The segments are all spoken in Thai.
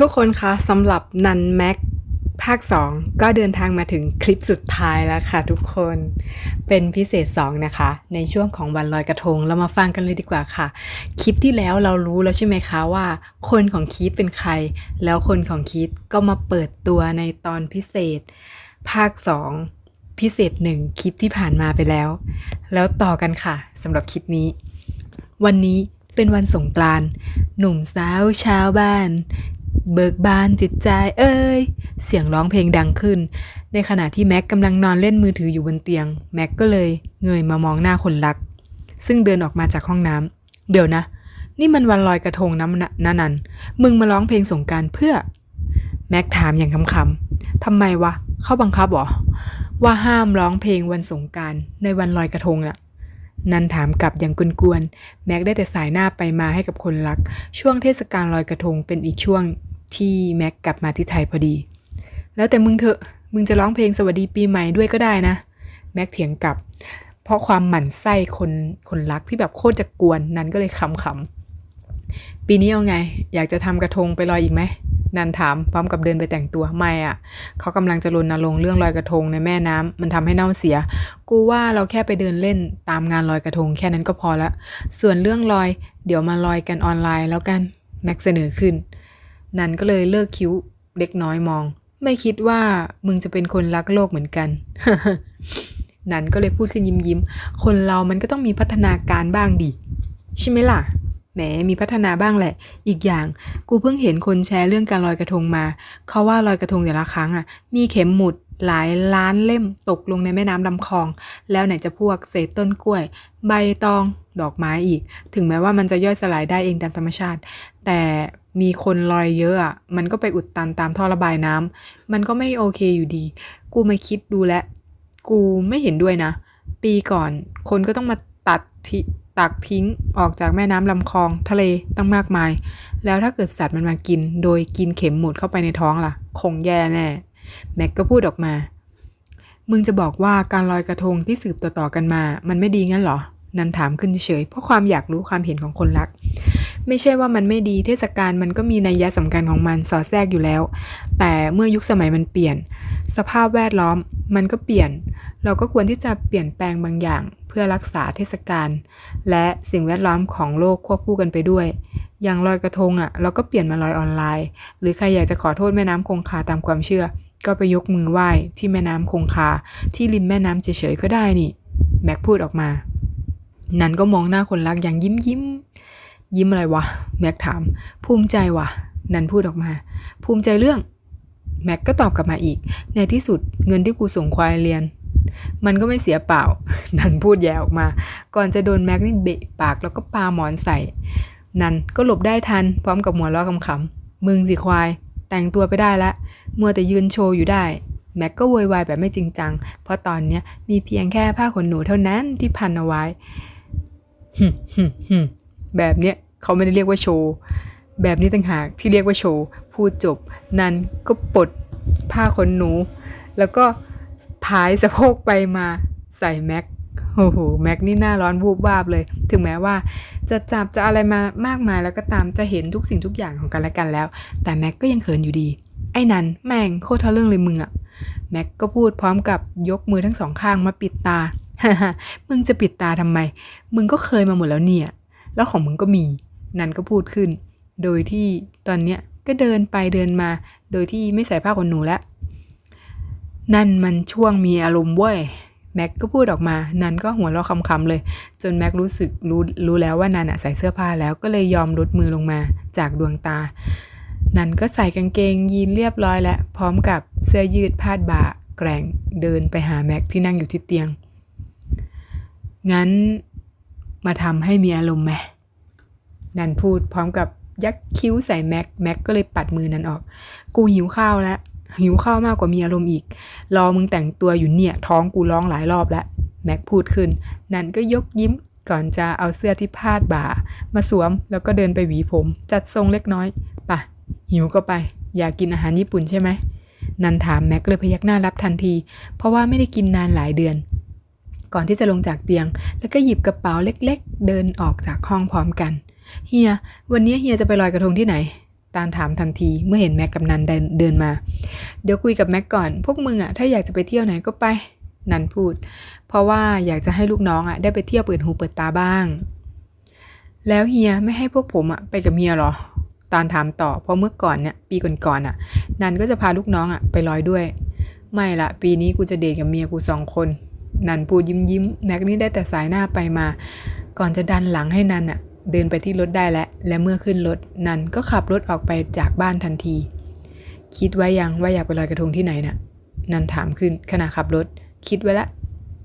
ทุกคนคะสำหรับนันแม็กภาค 2 ก็เดินทางมาถึงคลิปสุดท้ายแล้วค่ะทุกคนเป็นพิเศษ 2 นะคะ ในช่วงของวันลอยกระทงเรามาฟังกันเลยดีกว่าค่ะ คลิปที่แล้วเรารู้แล้วใช่ไหมคะว่า คนของคีตเป็นใคร แล้วคนของคีตก็มาเปิดตัวในตอนพิเศษ ภาค 2 พิเศษ 1 คลิปที่ผ่านมาไปแล้ว แล้วต่อกันค่ะสำหรับคลิปนี้ วันนี้เป็นวันสงกรานต์หนุ่มสาวชาวบ้าน เบิกบานจิตใจเอ้ย เสียงร้องเพลงดังขึ้น ในขณะที่แม็กกำลังนอนเล่นมือถืออยู่บนเตียง แม็กก็เลยเงยมามองหน้าคนรัก ซึ่งเดินออกมาจากห้องน้ำเดี๋ยวนะ นี่มันวันลอยกระทงนะนะนันนันมึงมาร้องเพลงสงการเพื่อ แม็กถามอย่างคำๆทำไมวะ เข้าบังคับเหรอ ว่าห้ามร้องเพลงวันสงการในวันลอยกระทงน่ะนันถามกลับอย่างกวนๆ แม็กได้แต่สายหน้าไปมาให้กับคนรัก ช่วงเทศกาลลอยกระทงเป็นอีกช่วง ที่แม็กกลับมาที่ไทยพอดี แล้วแต่มึงเถอะ มึงจะร้องเพลงสวัสดีปีใหม่ด้วยก็ได้นะ แม็กเถียงกลับ เพราะความหมั่นไส้คนคนรักที่แบบโคตรจะกวนนันก็เลยขำๆ ปีนี้เอาไง อยากจะทำกระทงไปลอยอีกไหมนันถามพร้อมกับเดินไปแต่งตัวไม่อะ่ะ เขากำลังจะรณรงค์เรื่องลอยกระทงในแม่น้ำมันทำให้เน่าเสีย กูว่าเราแค่ไปเดินเล่นตามงานลอยกระทงแค่นั้นก็พอละ ส่วนเรื่องลอย เดี๋ยวมาลอยกันออนไลน์แล้วกันแม็กเสนอขึ้น นันก็เลยเลิกคิ้วเด็กน้อยมอง ไม่คิดว่ามึงจะเป็นคนรักโลกเหมือนกัน นันก็เลยพูดขึ้นยิ้มยิ้มๆคนเรามันก็ต้องมีพัฒนาการบ้างดิใช่ไหมล่ะแหมมีพัฒนาบ้างแหละ อีกอย่าง กูเพิ่งเห็นคนแชร์เรื่องการลอยกระทงมา เขาว่าลอยกระทงแต่ละครั้งอะ มีเข็มหมุด หลายล้านเล่มตกลงในแม่น้ำลำคลอง แล้วไหนจะพวกเศษต้นกล้วย ใบตองดอกไม้อีก ถึงแม้ว่ามันจะย่อยสลายได้เองตามธรรมชาติ แต่มีคนลอยเยอะอะมันก็ไปอุดตันตามท่อระบายน้ำมันก็ไม่โอเคอยู่ดี กูมาคิดดูแลกูไม่เห็นด้วยนะ ปีก่อนคนก็ต้องมาตัดทิตักทิ้งออกจากแม่น้ำลำคลองทะเลตั้งมากมาย แล้วถ้าเกิดสัตว์มันมากิน โดยกินเข็มหมุดเข้าไปในท้องล่ะ คงแย่แน่ แม็กก็พูดออกมา มึงจะบอกว่าการลอยกระทงที่สืบต่อๆกันมา มันไม่ดีงั้นเหรอ นันถามขึ้นเฉยเพราะความอยากรู้ความเห็นของคนรัก ไม่ใช่ว่ามันไม่ดีเทศกาลมันก็มีนัยยะสำคัญของมันสอดแทรกอยู่แล้ว แต่เมื่อยุคสมัยมันเปลี่ยน สภาพแวดล้อมมันก็เปลี่ยน เราก็ควรที่จะเปลี่ยนแปลงบางอย่าง เพื่อรักษาเทศกาลและสิ่งแวดล้อมของโลกควบคู่กันไปด้วยอย่างลอยกระทงอะ่ะ เราก็เปลี่ยนมาลอยออนไลน์ หรือใครอยากจะขอโทษแม่น้ำคงคาตามความเชื่อ ก็ไปยกมือไหว้ที่แม่น้ำคงคา ที่ริมแม่น้ำเฉยๆก็ได้นี่ แม็กพูดออกมา นันก็มองหน้าคนรักอย่างยิ้มยิ้ม ยิ้มอะไรวะ แม็กถาม ภูมิใจวะนันพูดออกมา ภูมิใจเรื่อง แม็กก็ตอบกลับมาอีก ในที่สุดเงินที่กูส่งควายเรียน มันก็ไม่เสียเปล่า นันพูดแย่ออกมา ก่อนจะโดนแม็กนี่เบะปากแล้วก็ปาหมอนใส่ นันก็หลบได้ทัน พร้อมกับหัวเราะคำๆมึงสิควาย แต่งตัวไปได้ละ มัวแต่ยืนโชว์อยู่ได้ แม็กก็โวยวายแบบไม่จริงจัง เพราะตอนเนี้ยมีเพียงแค่ผ้าขนหนูเท่านั้นที่พันเอาไว้แบบเนี้ยเขาไม่ได้เรียกว่าโชว์ แบบนี้ต่างหากที่เรียกว่าโชว์ พูดจบ นันก็ปลดผ้าขนหนู แล้วก็พายสะโพกไปมาใส่แม็ก โอ้โหแม็กนี่หน้าร้อนวูบวาบเลย ถึงแม้ว่า จะจับจะอะไรมามากมายแล้วก็ตามจะเห็นทุกสิ่งทุกอย่างของกันและกันแล้ว แต่แม็กก็ยังเขินอยู่ดี ไอ้นันแม่งโคตรทะลึ่องเลยมึงอะแม็กก็พูดพร้อมกับยกมือทั้งสองข้างมาปิดตามึงจะปิดตาทำไม มึงก็เคยมาหมดแล้วเนี่ย แล้วของมึงก็มี นันก็พูดขึ้น โดยที่ตอนเนี้ยก็เดินไปเดินมา โดยที่ไม่ใส่ผ้าขนหนูแล้ว นั่นมันช่วงมีอารมณ์เว้ย แม็กก็พูดออกมา นันก็หัวเราะคำๆเลย จนแม็กรู้สึกรู้รู้แล้วว่านันอะใส่เสื้อผ้าแล้วก็เลยยอมลดมือลงมาจากดวงตา นันก็ใส่กางเกงยีนเรียบร้อยแล้วพร้อมกับเสื้อยืดพาดบ่าแกร่งเดินไปหาแม็กที่นั่งอยู่ที่เตียง งั้นมาทำให้มีอารมณ์ไหมนันพูดพร้อมกับยักคิ้วใส่แม็ก แม็กก็เลยปัดมือนันออก กูหิวข้าวแล้ว หิวข้าวมากกว่ามีอารมณ์อีก รอมึงแต่งตัวอยู่เนี่ย ท้องกูร้องหลายรอบแล้ว แม็กพูดขึ้น นันก็ยกยิ้มก่อนจะเอาเสื้อที่พาดบ่า มาสวมแล้วก็เดินไปหวีผม จัดทรงเล็กน้อยปะหิวก็ไป อยากกินอาหารญี่ปุ่นใช่ไหมนันถามแม็กเลยพยักหน้ารับทันที เพราะว่าไม่ได้กินนานหลายเดือน ก่อนที่จะลงจากเตียง แล้วก็หยิบกระเป๋าเล็ก ๆ เดินออกจากห้องพร้อมกัน เฮีย วันนี้เฮียจะไปลอยกระทงที่ไหน ตาลถามทันทีเมื่อเห็นแม็กกับนันเดินมา เดี๋ยวคุยกับแม็กก่อน พวกมึงอะถ้าอยากจะไปเที่ยวไหนก็ไป นันพูด เพราะว่าอยากจะให้ลูกน้องอะได้ไปเที่ยวเปิดหูเปิดตาบ้าง แล้วเฮียไม่ให้พวกผมอะไปกับเมียหรอ ตาลถามต่อ เพราะเมื่อก่อนเนี่ยปีก่อนๆอะนันก็จะพาลูกน้องอะไปลอยด้วย ไม่ละปีนี้กูจะเดทกับเมียกูสองคน นันพูดยิ้มยิ้มแม็กนี่ได้แต่สายหน้าไปมา ก่อนจะดันหลังให้นันอะ เดินไปที่รถได้แล้วและเมื่อขึ้นรถนันก็ขับรถออกไปจากบ้านทันที คิดไว้ยังว่าอยากไปลอยกระทงที่ไหนน่ะ นันถามขึ้นขณะขับรถ คิดไว้ละ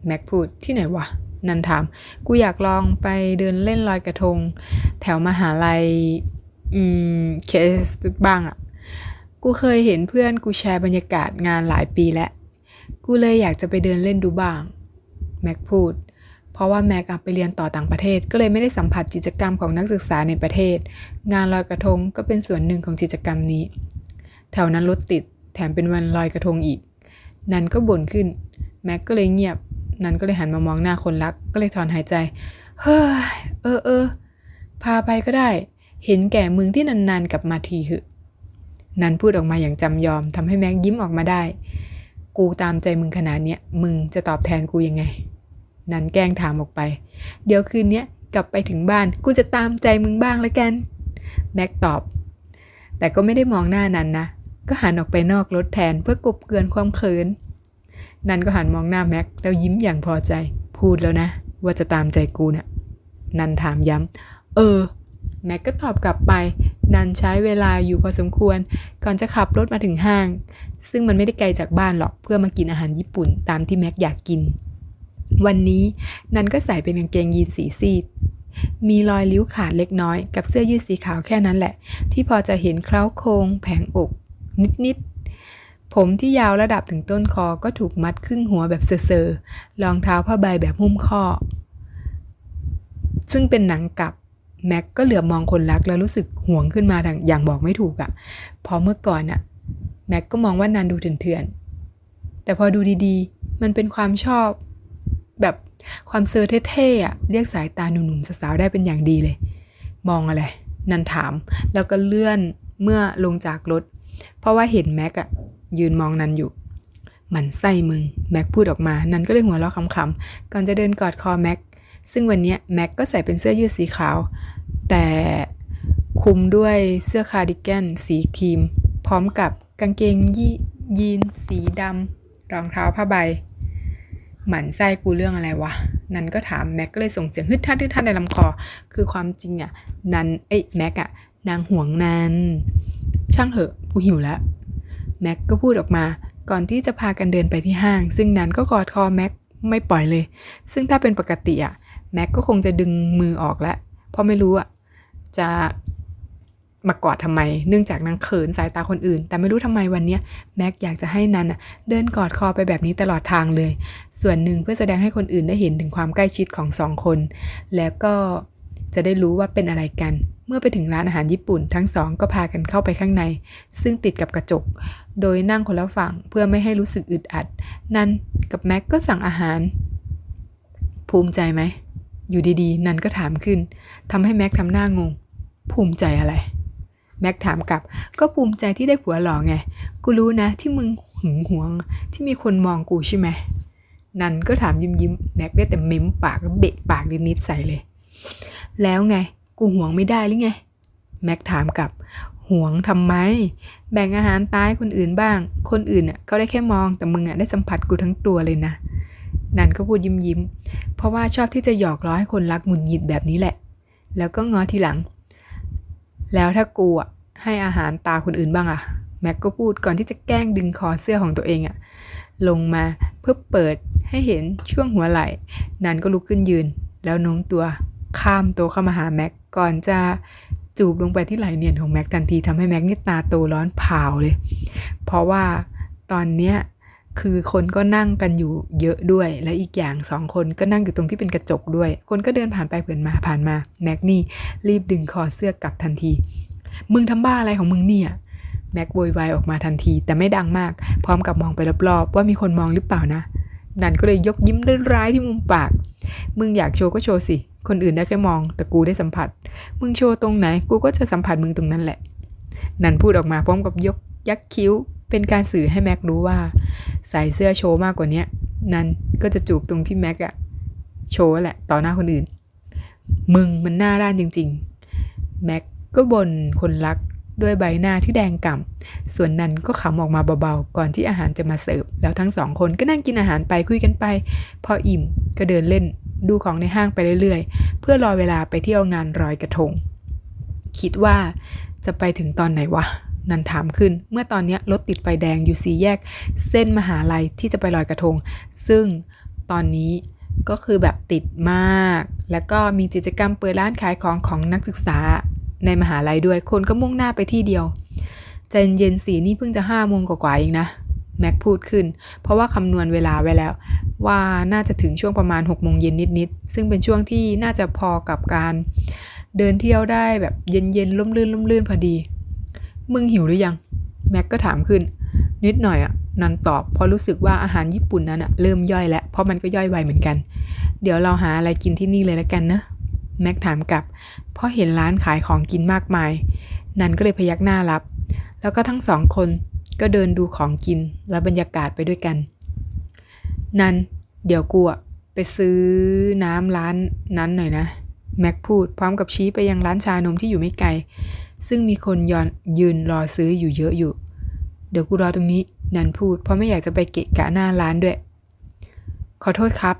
แม็กพูดที่ไหนวะนันถาม กูอยากลองไปเดินเล่นลอยกระทง แถวมหาลัย อืม เคสบ้างอะ กูเคยเห็นเพื่อนกูแชร์บรรยากาศงานหลายปีแล้ว กูเลยอยากจะไปเดินเล่นดูบ้าง แม็กพูด เพราะว่าแม็กไปเรียนต่อต่างประเทศ ก็เลยไม่ได้สัมผัสกิจกรรมของนักศึกษาในประเทศ งานลอยกระทงก็เป็นส่วนหนึ่งของกิจกรรมนี้ แถวนั้นรถติดแถมเป็นวันลอยกระทงอีก นันก็บ่นขึ้น แม็กก็เลยเงียบ นันก็เลยหันมามองหน้าคนรัก ก็เลยถอนหายใจ เฮ้ย เออเออ พาไปก็ได้ เห็นแก่มึงที่นานๆกลับมาทีเหอะนันพูดออกมาอย่างจำยอมทำให้แม็กยิ้มออกมาได้ กูตามใจมึงขนาดเนี้ย มึงจะตอบแทนกูยังไง นันแกล้งถามออกไป เดี๋ยวคืนนี้กลับไปถึงบ้านกูจะตามใจมึงบ้างละกัน แม็กตอบ แต่ก็ไม่ได้มองหน้านันนะ ก็หันออกไปนอกรถแทนเพื่อกบเกลื่อนความเขิน นันก็หันมองหน้าแม็กแล้วยิ้มอย่างพอใจ พูดแล้วนะ ว่าจะตามใจกูนะ่ะ นันถามย้ำ เออ แม็กก็ตอบกลับไป นันใช้เวลาอยู่พอสมควร ก่อนจะขับรถมาถึงห้าง ซึ่งมันไม่ได้ไกลจากบ้านหรอก เพื่อมากินอาหารญี่ปุ่นตามที่แม็กอยากกิน วันนี้นันก็ใส่เป็นกางเกงยีนสีซีด มีรอยริ้วขาดเล็กน้อยกับเสื้อยืดสีขาวแค่นั้นแหละ ที่พอจะเห็นเคล้าโครงแผงอก นิดๆ ผมที่ยาวระดับถึงต้นคอก็ถูกมัดครึ่งหัวแบบเซอร์ๆรองเท้าผ้าใบแบบหุ้มข้อ ซึ่งเป็นหนังกลับแม็กก็เหลือบมองคนรักแล้วรู้สึกห่วงขึ้นมาอย่างบอกไม่ถูกอะ่ะ พอเมื่อก่อนอะ่ะแม็กก็มองว่านันดูเถื่อนๆแต่พอดูดีๆ มันเป็นความชอบ แบบความเซอร์เท่ๆอะเรียกสายตาหนุ่มๆสาวๆได้เป็นอย่างดีเลย มองอะไร นันถาม แล้วก็เลื่อนเมื่อลงจากรถ เพราะว่าเห็นแม็กอะยืนมองนันอยู่มันไส้มึง แม็กพูดออกมา นันก็เลยหัวเราะขำๆก่อนจะเดินกอดคอแม็กซึ่งวันนี้แม็กก็ใส่เป็นเสื้อยืดสีขาว แต่คุมด้วยเสื้อคาร์ดิแกนสีครีม พร้อมกับกางเกงยียีนสีดำรองเท้าผ้าใบ หมันไส้กูเรื่องอะไรวะ นันก็ถามแม็กก็เลยส่งเสียงฮึดทัดฮึดทัดในลำคอ คือความจริงอะนันเอ้ยแม็กอะนางห่วงนันช่างเหอะกูหิวแล้ว แม็กก็พูดออกมา ก่อนที่จะพากันเดินไปที่ห้าง ซึ่งนันก็กอดคอแม็กไม่ปล่อยเลย ซึ่งถ้าเป็นปกติอะแม็กก็คงจะดึงมือออกแล้ว เพราะไม่รู้อะจะ มากอดทำไม เนื่องจากนางเขินสายตาคนอื่น แต่ไม่รู้ทำไมวันนี้แม็กอยากจะให้นันเดินกอดคอไปแบบนี้ตลอดทางเลย ส่วนหนึ่งเพื่อแสดงให้คนอื่นได้เห็นถึงความใกล้ชิดของสองคน แล้วก็จะได้รู้ว่าเป็นอะไรกัน เมื่อไปถึงร้านอาหารญี่ปุ่น ทั้งสองก็พากันเข้าไปข้างใน ซึ่งติดกับกระจก โดยนั่งคนละฝั่งเพื่อไม่ให้รู้สึกอึดอัด นันกับแม็กก็สั่งอาหาร ภูมิใจไหม อยู่ดีๆ นันก็ถามขึ้นทำให้แม็กทำหน้างง ภูมิใจอะไร แม็กถามกลับ ก็ภูมิใจที่ได้ผัวหล่อไง กูรู้นะที่มึงหึงหวง ที่มีคนมองกูใช่ไหม นันก็ถามยิ้มยิ้มแม็กได้แต่เม้มปากแล้วเบะปากนิดๆใส่เลย แล้วไง กูหวงไม่ได้หรือไง แม็กถามกลับหวงทำไม แบ่งอาหารตายคนอื่นบ้าง คนอื่นน่ะเขาได้แค่มองแต่มึงอะได้สัมผัสกูทั้งตัวเลยนะ นันก็พูดยิ้มยิ้ม เพราะว่าชอบที่จะหยอกล้อให้คนรักหงุดหงิดแบบนี้แหละ แล้วก็ง้อทีหลัง แล้วถ้ากูอะให้อาหารตาคนอื่นบ้างอะ แม็กก็พูดก่อนที่จะแกล้งดึงคอเสื้อของตัวเองอะ ลงมาเพื่อเปิดให้เห็นช่วงหัวไหล่ นันก็ลุกขึ้นยืน แล้วโน้มตัวข้ามตัวเข้ามาหาแม็กก่อนจะจูบลงไปที่ไหล่เนียนของแม็กทันทีทำให้แม็กนี่ตาโตร้อนเผาเลย เพราะว่าตอนเนี้ย คือคนก็นั่งกันอยู่เยอะด้วย และอีกอย่างสองคนก็นั่งอยู่ตรงที่เป็นกระจกด้วย คนก็เดินผ่านไปเผ่านมาผ่านมา แม็กนี่รีบดึงคอเสื้อกลับทันที มึงทำบ้าอะไรของมึงเนี่ย แม็กโวยวายออกมาทันที แต่ไม่ดังมาก พร้อมกับมองไปรอบๆ ว่ามีคนมองหรือเปล่านะ นันก็เลยยกยิ้มร้ายๆที่มุมปาก มึงอยากโชว์ก็โชว์สิ คนอื่นได้แค่มอง แต่กูได้สัมผัส มึงโชว์ตรงไหน กูก็จะสัมผัสมึงตรงนั้นแหละ นันพูดออกมาพร้อมกับยกยักคิ้ว เป็นการสื่อให้แม็กรู้ว่าใส่เสื้อโชว์มากกว่านี้นันก็จะจูบตรงที่แม็กอะโชว์แหละต่อหน้าคนอื่น มึงมันหน้าด้านจริง ๆ แม็กก็บ่นคนรักด้วยใบหน้าที่แดงก่ำ ส่วนนันก็ขำออกมาเบาๆ ก่อนที่อาหารจะมาเสิร์ฟ แล้วทั้งสองคนก็นั่งกินอาหารไปคุยกันไป พออิ่มก็เดินเล่นดูของในห้างไปเรื่อยๆ เพื่อรอเวลาไปเที่ยวงานรอยกระทง คิดว่าจะไปถึงตอนไหนวะ นันถามขึ้น เมื่อตอนนี้รถติดไฟแดงอยู่สีแยก เส้นมหาลัยที่จะไปลอยกระทง ซึ่งตอนนี้ก็คือแบบติดมาก แล้วก็มีกิจกรรมเปิดร้านขายของของนักศึกษาในมหาลัยด้วย คนก็มุ่งหน้าไปที่เดียวใจเย็นสีนี่เพิ่งจะห้าโมงกว่าๆเองนะ แม็กพูดขึ้น เพราะว่าคำนวณเวลาไว้แล้ว ว่าน่าจะถึงช่วงประมาณ6โมงเย็นนิดๆ ซึ่งเป็นช่วงที่น่าจะพอกับการ เดินเที่ยวได้แบบเย็นๆล่มลื่นล่มลื่นพอดี มึงหิวหรือยัง แม็กก็ถามขึ้น นิดหน่อยอะนันตอบเพราะรู้สึกว่าอาหารญี่ปุ่นนั้นอะเริ่มย่อยแล้ว เพราะมันก็ย่อยไวเหมือนกัน เดี๋ยวเราหาอะไรกินที่นี่เลยแล้วกันเนอะแม็กถามกลับ เพราะเห็นร้านขายของกินมากมาย นันก็เลยพยักหน้ารับ แล้วก็ทั้งสองคนก็เดินดูของกินและบรรยากาศไปด้วยกัน นัน เดี๋ยวกูอะไปซื้อน้ำร้านนั้นหน่อยนะ แม็กพูดพร้อมกับชี้ไปยังร้านชานมที่อยู่ไม่ไกล ซึ่งมีคนยอนยืนรอซื้ออยู่เยอะอยู่ เดี๋ยวกูรอตรงนี้นันพูด เพราะไม่อยากจะไปเกะกะหน้าร้านด้วย ขอโทษครับ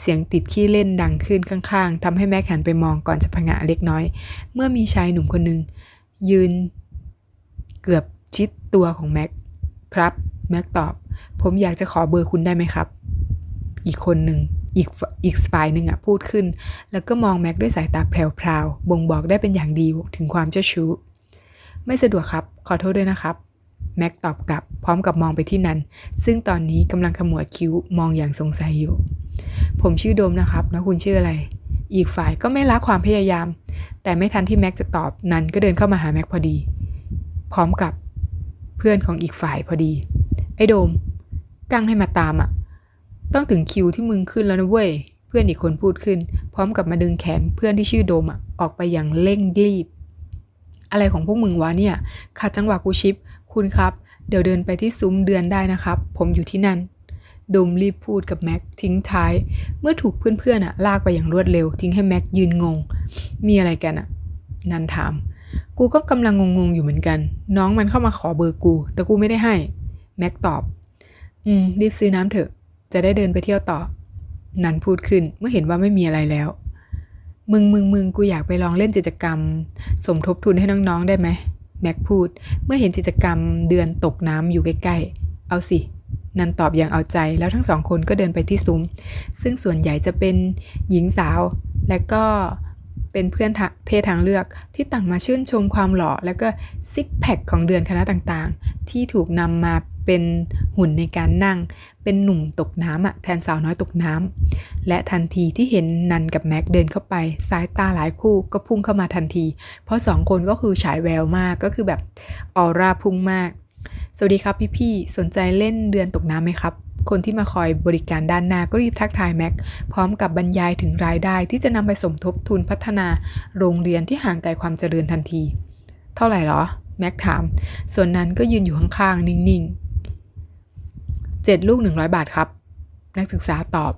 เสียงติดขี้เล่นดังขึ้นข้างๆทำให้แม็กหันไปมองก่อนจะผงะเล็กน้อย เมื่อมีชายหนุ่มคนหนึ่งยืนเกือบชิดตัวของแม็กครับ แม็กตอบ ผมอยากจะขอเบอร์คุณได้ไหมครับ อีกคนหนึ่ง อีกฝอีกฝ่ายหนึ่งอะพูดขึ้น แล้วก็มองแม็กด้วยสายตาแพรวๆบ่งบอกได้เป็นอย่างดีถึงความเจ้าชู้ ไม่สะดวกครับ ขอโทษด้วยนะครับ แม็กตอบกลับ พร้อมกับมองไปที่นันซึ่งตอนนี้กำลังขมวดคิ้วมองอย่างสงสัยอยู่ ผมชื่อโดมนะครับ แล้วคุณชื่ออะไร อีกฝ่ายก็ไม่ละความพยายาม แต่ไม่ทันที่แม็กจะตอบนันก็เดินเข้ามาหาแม็กพอดี พร้อมกับเพื่อนของอีกฝ่ายพอดี ไอ้โดมกั้งให้มาตามอะ่ะ ต้องถึงคิวที่มึงขึ้นแล้วนะเว้ย เพื่อนอีกคนพูดขึ้น พร้อมกับมาดึงแขนเพื่อนที่ชื่อโดมอะออกไปอย่างเร่งรีบ อะไรของพวกมึงวะเนี่ยขัดจังหวะกูชิป คุณครับ เดี๋ยวเดินไปที่ซุ้มเดือนได้นะครับ ผมอยู่ที่นั่นโดมรีบพูดกับแม็กทิ้งท้าย เมื่อถูกเพื่อนๆอะลากไปอย่างรวดเร็ว ทิ้งให้แม็กยืนงง มีอะไรกันอะนันถาม กูก็กำลังงงๆอยู่เหมือนกัน น้องมันเข้ามาขอเบอร์กู แต่กูไม่ได้ให้ แม็กตอบ อืม รีบซื้อน้ำเถอะ จะได้เดินไปเที่ยวต่อ นันพูดขึ้นเมื่อเห็นว่าไม่มีอะไรแล้ว มึงมึงมึงกูอยากไปลองเล่นกิจกรรม สมทบทุนให้น้องๆได้ไหมแม็กพูด เมื่อเห็นกิจกรรมเดือนตกน้ำอยู่ใกล้ๆ เอาสิ นันตอบอย่างเอาใจแล้วทั้งสองคนก็เดินไปที่ซุ้ม ซึ่งส่วนใหญ่จะเป็นหญิงสาว และก็เป็นเพื่อนเพศทางเลือกที่ต่างมาชื่นชมความหล่อ และก็ซิกแพคของเดือนคณะต่างๆ ที่ถูกนำมา เป็นหุ่นในการนั่ง เป็นหนุ่มตกน้ำอะแทนสาวน้อยตกน้ำและทันทีที่เห็นนันกับแม็กเดินเข้าไป สายตาหลายคู่ก็พุ่งเข้ามาทันที เพราะสองคนก็คือฉายแววมากก็คือแบบออร่าพุ่งมาก สวัสดีครับพี่ๆสนใจเล่นเดือนตกน้ำไหมครับคนที่มาคอยบริการด้านหน้าก็รีบทักทายแม็ก พร้อมกับบรรยายถึงรายได้ที่จะนำไปสมทบทุนพัฒนาโรงเรียนที่ห่างไกลความเจริญทันที เท่าไหร่หรอ แม็กถาม ส่วนนั้นก็ยืนอยู่ข้างๆ นิ่ง ๆเจ็ดลูก 100 บาทครับ นักศึกษาตอบ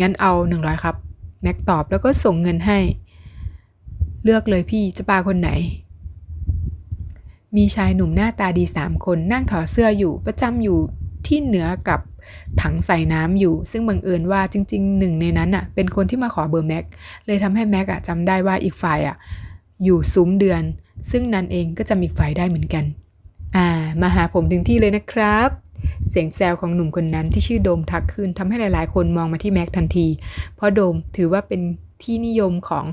งั้นเอา 100 ครับ แม็กตอบแล้วก็ส่งเงินให้ เลือกเลยพี่จะปาคนไหน มีชายหนุ่มหน้าตาดีสามคนนั่งถอดเสื้ออยู่ประจำอยู่ที่เหนือกับถังใส่น้ำอยู่ ซึ่งบังเอิญว่าจริงๆหนึ่งในนั้นอะ เป็นคนที่มาขอเบอร์แม็ก เลยทำให้แม็กอะจำได้ว่าอีกฝ่ายอะ อยู่ซุ้มเดือน ซึ่งนันเองก็จำอีกฝ่ายได้เหมือนกัน อ่า มาหาผมถึงที่เลยนะครับ เสียงแซวของหนุ่มคนนั้นที่ชื่อโดมทักขึ้นทำให้หลายๆ คนมองมาที่แม็กทันที เพราะโดมถือว่าเป็นที่นิยมของ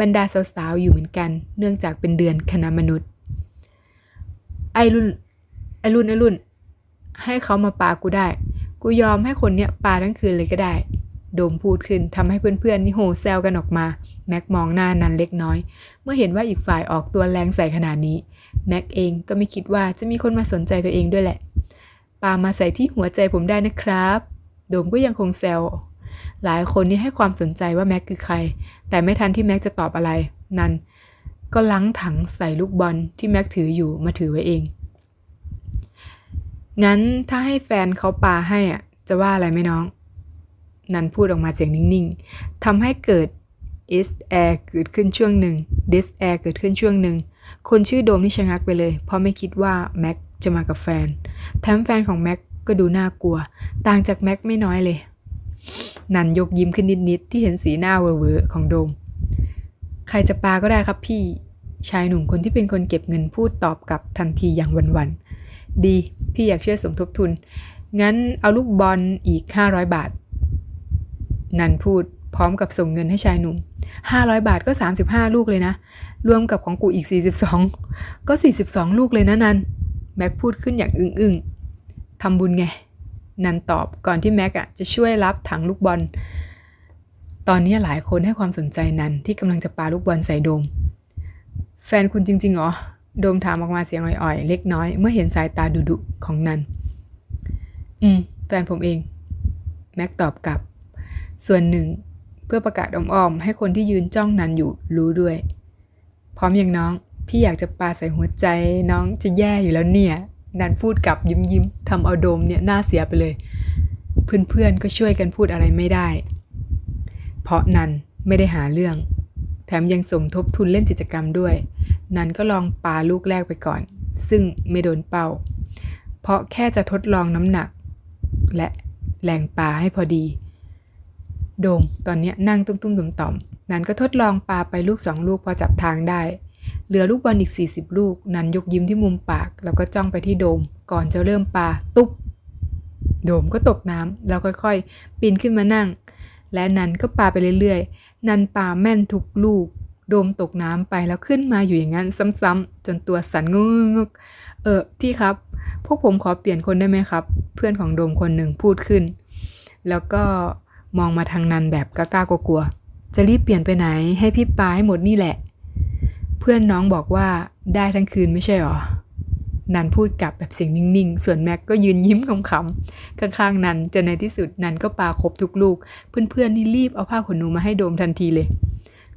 บรรดาสาวๆอยู่เหมือนกัน เนื่องจากเป็นเดือนคณะมนุษย์ ไอรุ่นไอรุ่นไอรุ่น ให้เขามาปากูได้ กูยอมให้คนเนี้ยปาทั้งคืนเลยก็ได้ โดมพูดขึ้นทำให้เพื่อนๆนี่โหแซวกันออกมา แม็กมองหน้านันเล็กน้อย เมื่อเห็นว่าอีกฝ่ายออกตัวแรงใส่ขนาดนี้ แม็กเองก็ไม่คิดว่าจะมีคนมาสนใจตัวเองด้วยแหละ ปามาใส่ที่หัวใจผมได้นะครับ โดมก็ยังคงแซว หลายคนนี่ให้ความสนใจว่าแม็กคือใคร แต่ไม่ทันที่แม็กจะตอบอะไร นันก็ล้างถังใส่ลูกบอลที่แม็กถืออยู่มาถือไว้เอง งั้นถ้าให้แฟนเขาปาให้อะ จะว่าอะไรไหมน้อง นันพูดออกมาเสียงนิ่งๆทำให้เกิด is air เกิดขึ้นช่วงหนึ่ง dis air เกิดขึ้นช่วงหนึ่ง คนชื่อโดมนี่ชะงักไปเลย เพราะไม่คิดว่าแม็ก จะมากับแฟน แถมแฟนของแม็กก็ดูน่ากลัว ต่างจากแม็กไม่น้อยเลย นันยกยิ้มขึ้นนิดๆที่เห็นสีหน้าเวอร์ๆของโดม ใครจะปาก็ได้ครับพี่ ชายหนุ่มคนที่เป็นคนเก็บเงินพูดตอบกลับทันทีอย่างวันๆ ดี พี่อยากช่วยสมทบทุน งั้นเอาลูกบอลอีก 500 บาท นันพูดพร้อมกับส่งเงินให้ชายหนุ่ม 500 บาทก็ 35 ลูกเลยนะ รวมกับของกูอีก 42 ก็ 42 ลูกเลยนะนัน แม็กพูดขึ้นอย่างอึ้งๆทำบุญไง นันตอบก่อนที่แม็กอะจะช่วยรับถังลูกบอล ตอนนี้หลายคนให้ความสนใจนันที่กำลังจะปาลูกบอลใส่โดม แฟนคุณจริงๆเหรอ โดมถามออกมาเสียงอ่อยๆ เล็กน้อยเมื่อเห็นสายตาดุๆของนัน อืม แฟนผมเอง แม็กตอบกลับ ส่วนหนึ่งเพื่อประกาศอ้อมๆให้คนที่ยืนจ้องนันอยู่รู้ด้วย พร้อมอย่างน้อง พี่อยากจะปาใส่หัวใจน้องจะแย่อยู่แล้วเนี่ย นันพูดกลับยิ้มยิ้มทำเอาโดมเนี่ยหน้าเสียไปเลย เพื่อนๆก็ช่วยกันพูดอะไรไม่ได้ เพราะนันไม่ได้หาเรื่อง แถมยังสมทบทุนเล่นกิจกรรมด้วย นันก็ลองปาลูกแรกไปก่อน ซึ่งไม่โดนเป้า เพราะแค่จะทดลองน้ำหนัก และแรงปาให้พอดี โดมตอนนี้นั่งตุ้มๆต่อมๆนันก็ทดลองปาไปลูกสองลูกพอจับทางได้ เหลือลูกบอลอีก 40 ลูก นันยกยิ้มที่มุมปาก แล้วก็จ้องไปที่โดม ก่อนจะเริ่มปาตุ๊บ โดมก็ตกน้ำแล้วค่อยๆ ปีนขึ้นมานั่ง และนันก็ปาไปเรื่อยๆ นันปาแม่นทุกลูก โดมตกน้ำไปแล้วขึ้นมาอยู่อย่างนั้นซ้ำๆจนตัวสั่นงึกเออพี่ครับ พวกผมขอเปลี่ยนคนได้ไหมครับ เพื่อนของโดมคนหนึ่งพูดขึ้น แล้วก็มองมาทางนันแบบกล้าๆกลัวๆจะรีบเปลี่ยนไปไหน ให้พี่ปาให้หมดนี่แหละ พื่อนน้องบอกว่าได้ทั้งคืนไม่ใช่หรอ นันพูดกลับแบบเสียงนิ่งๆ ส่วนแม็กก็ยืนยิ้มขำๆ ข้างๆ นันจนในที่สุดนันก็ปาครบทุกลูก เพื่อนๆ นี่รีบเอาผ้าขนหนูมาให้โดมทันทีเลย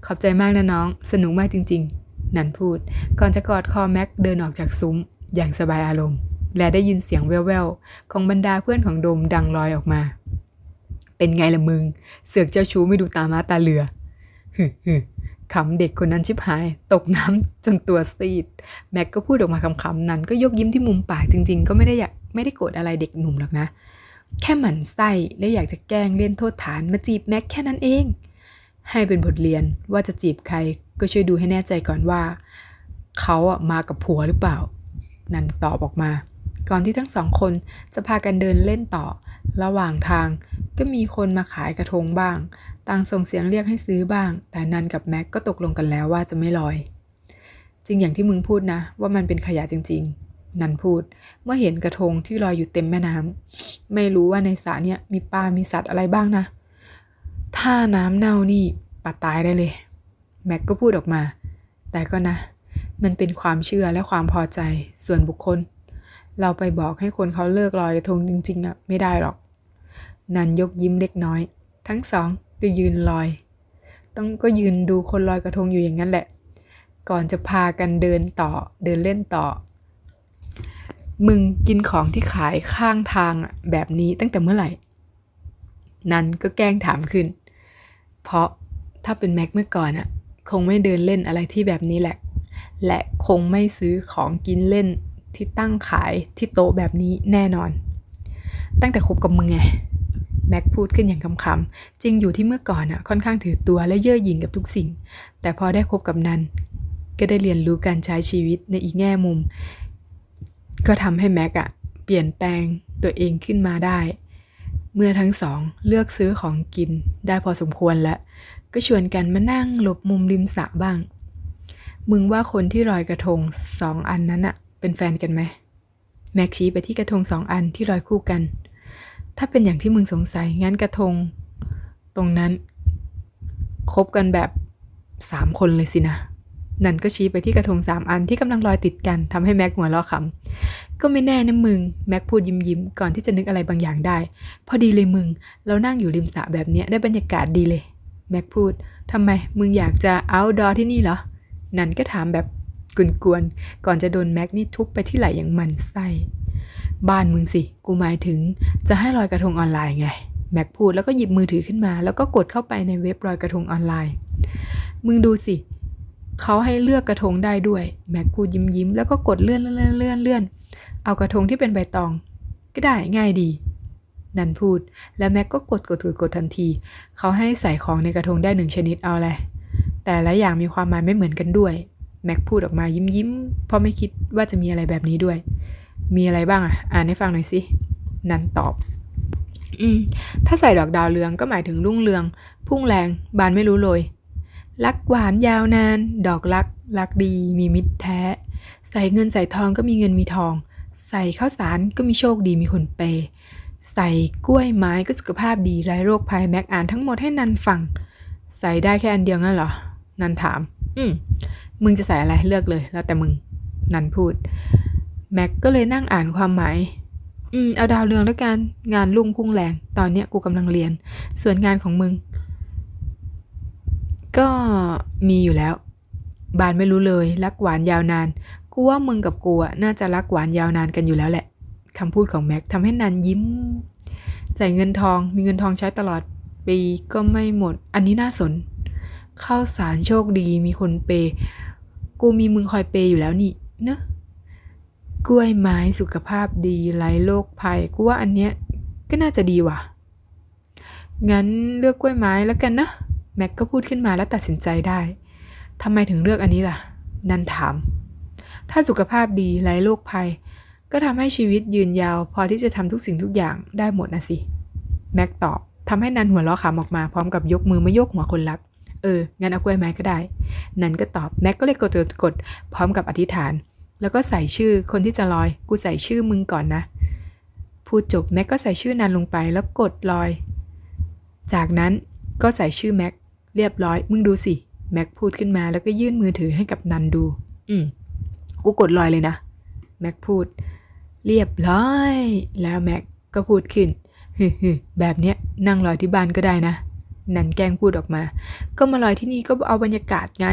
ขอบใจมากนะน้อง สนุกมากจริงๆ นันพูด ก่อนจะกอดคอแม็กเดินออกจากซุ้ม อย่างสบายอารมณ์ และได้ยินเสียงแว่วๆ ของบรรดาเพื่อนของโดมดังลอยออกมา เป็นไงล่ะมึง เสือกเจ้าชู้ไม่ดูตามาตาเรือฮึฮึ ขำเด็กคนนั้นชิบหาย ตกน้ำจนตัวซีด แม็กก็พูดออกมาคำๆนั้น ก็ยกยิ้มที่มุมปากจริง ๆ ก็ไม่ได้อยากไม่ได้โกรธอะไรเด็กหนุ่มหรอกนะ แค่หมั่นไส้และอยากจะแกล้งเล่นโทษฐานมาจีบแม็กแค่นั้นเอง ให้เป็นบทเรียนว่าจะจีบใครก็ช่วยดูให้แน่ใจก่อนว่า เขาอะมากับผัวหรือเปล่า นันตอบออกมา ก่อนที่ทั้งสองคนจะพากันเดินเล่นต่อ ระหว่างทางก็มีคนมาขายกระทงบ้าง ต่างส่งเสียงเรียกให้ซื้อบ้าง แต่นันกับแม็กก็ตกลงกันแล้วว่าจะไม่ลอย จริงอย่างที่มึงพูดนะ ว่ามันเป็นขยะจริง ๆ นันพูด เมื่อเห็นกระทงที่ลอยอยู่เต็มแม่น้ำไม่รู้ว่าในสระเนี่ยมีปลา มีสัตว์อะไรบ้างนะ ถ้าน้ำเน่านี่ปลาตายได้เลย แม็กก็พูดออกมา แต่ก็นะ มันเป็นความเชื่อและความพอใจส่วนบุคคล เราไปบอกให้คนเขาเลิกลอยกระทงจริงๆอะไม่ได้หรอก นันยกยิ้มเล็กน้อย ทั้งสองก็ยืนลอย ต้องก็ยืนดูคนลอยกระทงอยู่อย่างนั้นแหละ ก่อนจะพากันเดินต่อเดินเล่นต่อ มึงกินของที่ขายข้างทางแบบนี้ตั้งแต่เมื่อไหร่ นันก็แกล้งถามขึ้น เพราะถ้าเป็นแม็กเมื่อก่อนอะคงไม่เดินเล่นอะไรที่แบบนี้แหละ และคงไม่ซื้อของกินเล่น ที่ตั้งขายที่โต๊ะแบบนี้แน่นอน ตั้งแต่คบกับมึงไงแม็กพูดขึ้นอย่างคำๆจริงอยู่ที่เมื่อก่อนอะค่อนข้างถือตัวและเย่อหยิ่งกับทุกสิ่ง แต่พอได้คบกับนันก็ได้เรียนรู้การใช้ชีวิตในอีกแง่มุม ก็ทำให้แม็กอะเปลี่ยนแปลงตัวเองขึ้นมาได้ เมื่อทั้งสองเลือกซื้อของกินได้พอสมควรแล้ว ก็ชวนกันมานั่งหลบมุมริมสระบ้าง มึงว่าคนที่ลอยกระทงสองอันนั้นอะ เป็นแฟนกันไหมแม็กชี้ไปที่กระทงสองอันที่ลอยคู่กัน ถ้าเป็นอย่างที่มึงสงสัยงั้นกระทง ตรงนั้น คบกันแบบสามคนเลยสินะ นันก็ชี้ไปที่กระทงสามอันที่กำลังลอยติดกันทำให้แม็กหัวเราะขำก็ไม่แน่นะมึง แม็กพูดยิ้มยิ้มๆก่อนที่จะนึกอะไรบางอย่างได้ พอดีเลยมึง เรานั่งอยู่ริมสระแบบเนี้ยได้บรรยากาศดีเลย แม็กพูดทำไมมึงอยากจะ outdoor ที่นี่เหรอ นันก็ถามแบบ กวนๆ ก่อนจะโดนแม็กนี่ทุบไปที่ไหล่อย่างมันไส้ บ้านมึงสิ กูหมายถึงจะให้ลอยกระทงออนไลน์ไง แม็กพูดแล้วก็หยิบมือถือขึ้นมา แล้วก็กดเข้าไปในเว็บลอยกระทงออนไลน์ มึงดูสิ เขาให้เลือกกระทงได้ด้วย แม็กพูดยิ้มยิ้มๆแล้วก็กดเลื่อนเลื่อนเลื่อนเลื่อน เอากระทงที่เป็นใบตอง ก็ได้ง่ายดีนันพูด แล้วแม็กก็กดกดกดกดทันที เขาให้ใส่ของในกระทงได้หนึ่งชนิดเอาแหละ แต่ละอย่างมีความหมายไม่เหมือนกันด้วย ม็กพูดออกมายิ้มยิ้มๆเพราะไม่คิดว่าจะมีอะไรแบบนี้ด้วย มีอะไรบ้างอะ อ่านให้ฟังหน่อยสิ นันตอบ อืม ถ้าใส่ดอกดาวเรืองก็หมายถึงรุ่งเรือง พุ่งแรง บานไม่รู้โรยรักหวานยาวนาน ดอกรัก รักดี มีมิตรแท้ ใส่เงินใส่ทองก็มีเงินมีทอง ใส่ข้าวสารก็มีโชคดีมีคนเป ใส่กล้วยไม้ก็สุขภาพดีไร้โรคภัยแม็กอ่านทั้งหมดให้นันฟัง ใส่ได้แค่อันเดียวงั้นเหรอ นันถาม อืม มึงจะใส่อะไรเลือกเลยแล้วแต่มึง นันพูด แม็กก็เลยนั่งอ่านความหมาย อืม เอาดาวเรืองแล้วกัน งานลุ่งพุ่งแรง ตอนเนี้ยกูกำลังเรียน ส่วนงานของมึง ก็มีอยู่แล้ว บานไม่รู้เลย รักหวานยาวนาน กูว่ามึงกับกูอะน่าจะรักหวานยาวนานกันอยู่แล้วแหละคำพูดของแม็กทำให้นันยิ้มใส่เงินทอง มีเงินทองใช้ตลอดปีก็ไม่หมด อันนี้น่าสน ข้าวสารโชคดี มีคนเปย กูมีมึงคอยเปย์อยู่แล้วนี่เนอะกล้วยไม้สุขภาพดีไร้โรคภัยกูว่าอันเนี้ยก็น่าจะดีว่ะ งั้นเลือกกล้วยไม้แล้วกันนะแม็กก็พูดขึ้นมาแล้วตัดสินใจได้ทำไมถึงเลือกอันนี้ล่ะ นันถาม ถ้าสุขภาพดีไร้โรคภัย ก็ทำให้ชีวิตยืนยาว พอที่จะทำทุกสิ่งทุกอย่างได้หมดนะสิ แม็กตอบทำให้นันหัวเราะขำออกมาพร้อมกับยกมือมาโยกหัวคนรัก เออ งั้นเอากล้วยไม้ก็ได้ นันก็ตอบ แม็กก็เลยกดกดกดพร้อมกับอธิษฐาน แล้วก็ใส่ชื่อคนที่จะลอย กูใส่ชื่อมึงก่อนนะ พูดจบแม็กก็ใส่ชื่อนันลงไปแล้วกดลอย จากนั้นก็ใส่ชื่อแม็กเรียบร้อย มึงดูสิ แม็กพูดขึ้นมาแล้วก็ยื่นมือถือให้กับนันดู อืม กูกดลอยเลยนะ แม็กพูด เรียบร้อย แล้วแม็กก็พูดขึ้นฮึฮึแบบเนี้ยนั่งลอยที่บ้านก็ได้นะ นันแกล้งพูดออกมา ก็มาลอยที่นี่ก็เอาบรรยากาศไง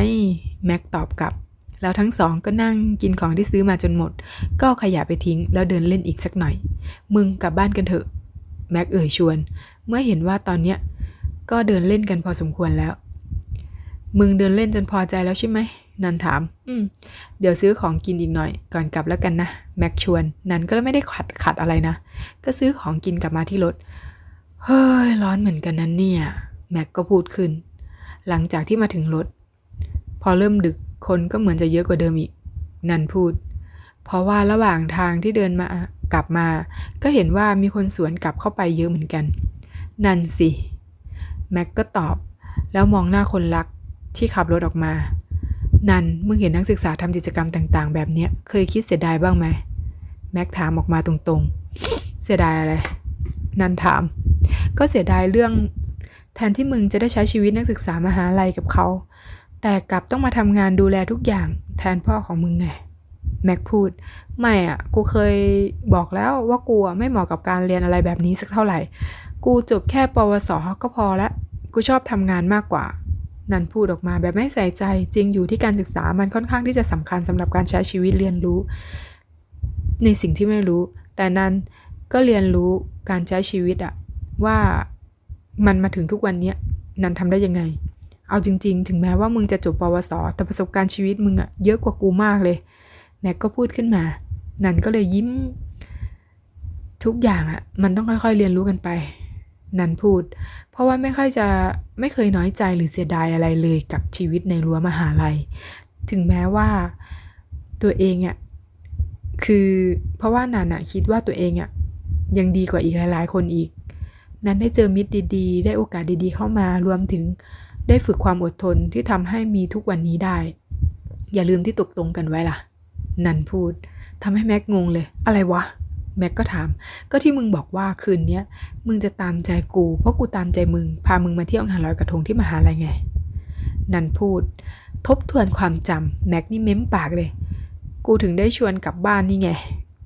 แม็กตอบกลับ แล้วทั้งสองก็นั่งกินของที่ซื้อมาจนหมด ก็ขยะไปทิ้ง แล้วเดินเล่นอีกสักหน่อย มึงกลับบ้านกันเถอะ แม็กเอ่ยชวน เมื่อเห็นว่าตอนเนี้ยก็เดินเล่นกันพอสมควรแล้ว มึงเดินเล่นจนพอใจแล้วใช่ไหม นันถาม อืม เดี๋ยวซื้อของกินอีกหน่อย ก่อนกลับแล้วกันนะ แม็กชวน นันก็ไม่ได้ขัดขัดอะไรนะ ก็ซื้อของกินกลับมาที่รถ เฮ้ย ร้อนเหมือนกันนั้นเนี่ย แม็กก็พูดขึ้น หลังจากที่มาถึงรถ พอเริ่มดึกคนก็เหมือนจะเยอะกว่าเดิมอีก นันพูด เพราะว่าระหว่างทางที่เดินมากลับมา ก็เห็นว่ามีคนสวนกลับเข้าไปเยอะเหมือนกัน นันสิ แม็กก็ตอบ แล้วมองหน้าคนรักที่ขับรถออกมา นันมึงเห็นนักศึกษาทำกิจกรรมต่าง ๆ แบบเนี้ยเคยคิดเสียดายบ้างไหมแม็กถามออกมาตรงๆ เสียดายอะไร นันถาม ก็เสียดายเรื่อง แทนที่มึงจะได้ใช้ชีวิตนักศึกษามหาลัยกับเขา แต่กลับต้องมาทำงานดูแลทุกอย่างแทนพ่อของมึงไง แม็กพูด ไม่อะ กูเคยบอกแล้วว่ากูไม่เหมาะกับการเรียนอะไรแบบนี้สักเท่าไหร่ กูจบแค่ปวสก็พอละ กูชอบทำงานมากกว่า นันพูดออกมาแบบไม่ใส่ใจ จริงอยู่ที่การศึกษามันค่อนข้างที่จะสำคัญสำหรับการใช้ชีวิตเรียนรู้ ในสิ่งที่ไม่รู้ แต่นันก็เรียนรู้การใช้ชีวิตอะว่า มันมาถึงทุกวันเนี้ยนันทำได้ยังไง เอาจริง ๆ ถึงแม้ว่ามึงจะจบปวส แต่ประสบการณ์ชีวิตมึงอะเยอะกว่ากูมากเลย แม็กก็พูดขึ้นมา นันก็เลยยิ้ม ทุกอย่างอะมันต้องค่อยๆเรียนรู้กันไป นันพูด เพราะว่าไม่ค่อยจะไม่เคยน้อยใจหรือเสียดายอะไรเลยกับชีวิตในรั้วมหาลัย ถึงแม้ว่าตัวเองอะคือเพราะว่านันอะคิดว่าตัวเองอะยังดีกว่าอีกหลาย ๆ คนอีก นันได้เจอมิตรดีๆ ได้โอกาสดีๆ เข้ามารวมถึงได้ฝึกความอดทนที่ทำให้มีทุกวันนี้ได้ อย่าลืมที่ตกลงกันไว้ล่ะ นันพูดทำให้แม็กงงเลย อะไรวะ แม็กก็ถาม ก็ที่มึงบอกว่าคืนเนี้ยมึงจะตามใจกู เพราะกูตามใจมึง พามึงมาเที่ยวงานลอยกระทงที่มหาลัยไง นันพูด ทบทวนความจำแม็กนี่เม้มปากเลย กูถึงได้ชวนกลับบ้านนี่ไง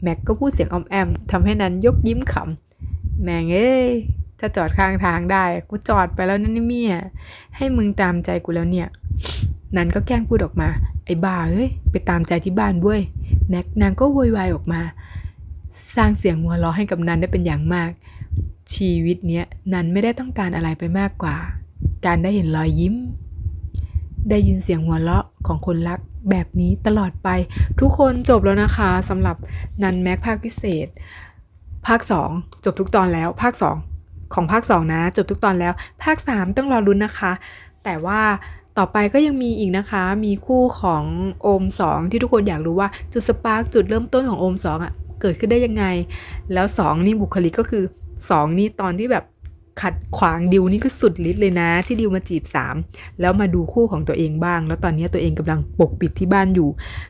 แม็กก็พูดเสียงออมแอมทำให้นันยกยิ้มขำแม่งเอ้ย ถ้าจอดข้างทางได้ กูจอดไปแล้วนั่นนี่เมียให้มึงตามใจกูแล้วเนี่ย นันก็แกล้งพูดออกมา ไอ้บ้าเอ้ย ไปตามใจที่บ้านเว้ยแน็กนางก็โวยวายออกมา สร้างเสียงหัวเราะให้กับนันได้เป็นอย่างมาก ชีวิตเนี้ยนันไม่ได้ต้องการอะไรไปมากกว่า การได้เห็นรอยยิ้ม ได้ยินเสียงหัวเราะของคนรักแบบนี้ตลอดไป ทุกคนจบแล้วนะคะสำหรับนันแม็กภาคพิเศษ ภาค 2 จบทุกตอนแล้วภาค 2 ของภาค 2 นะ จบทุกตอนแล้ว ภาค 3 ต้องรอรุ้นนะคะ แต่ว่าต่อไปก็ยังมีอีกนะคะ มีคู่ของโอม 2 ที่ทุกคนอยากรู้ว่าจุดสปาร์กจุดเริ่มต้นของโอม 2 อะ เกิดขึ้นได้ยังไง แล้ว 2 นี่บุคลิกก็คือ 2 นี่ตอนที่แบบขัดขวางดิวนี่ก็สุดฤทธิ์เลยนะ ที่ดิวมาจีบ 3 แล้วมาดูคู่ของตัวเองบ้าง แล้วตอนนี้ตัวเองกำลังปกปิดที่บ้านอยู่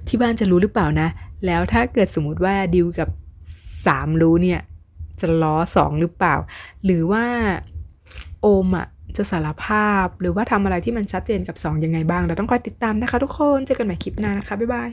ที่บ้านจะรู้หรือเปล่านะ แล้วถ้าเกิดสมมติว่าดิวกับ 3 รู้เนี่ย จะล้อสองหรือเปล่า หรือว่าโอมอะจะสารภาพ หรือว่าทำอะไรที่มันชัดเจนกับ2ยังไงบ้างเราต้องคอยติดตามนะคะทุกคนเจอกันใหม่คลิปหน้านะคะบ๊ายบาย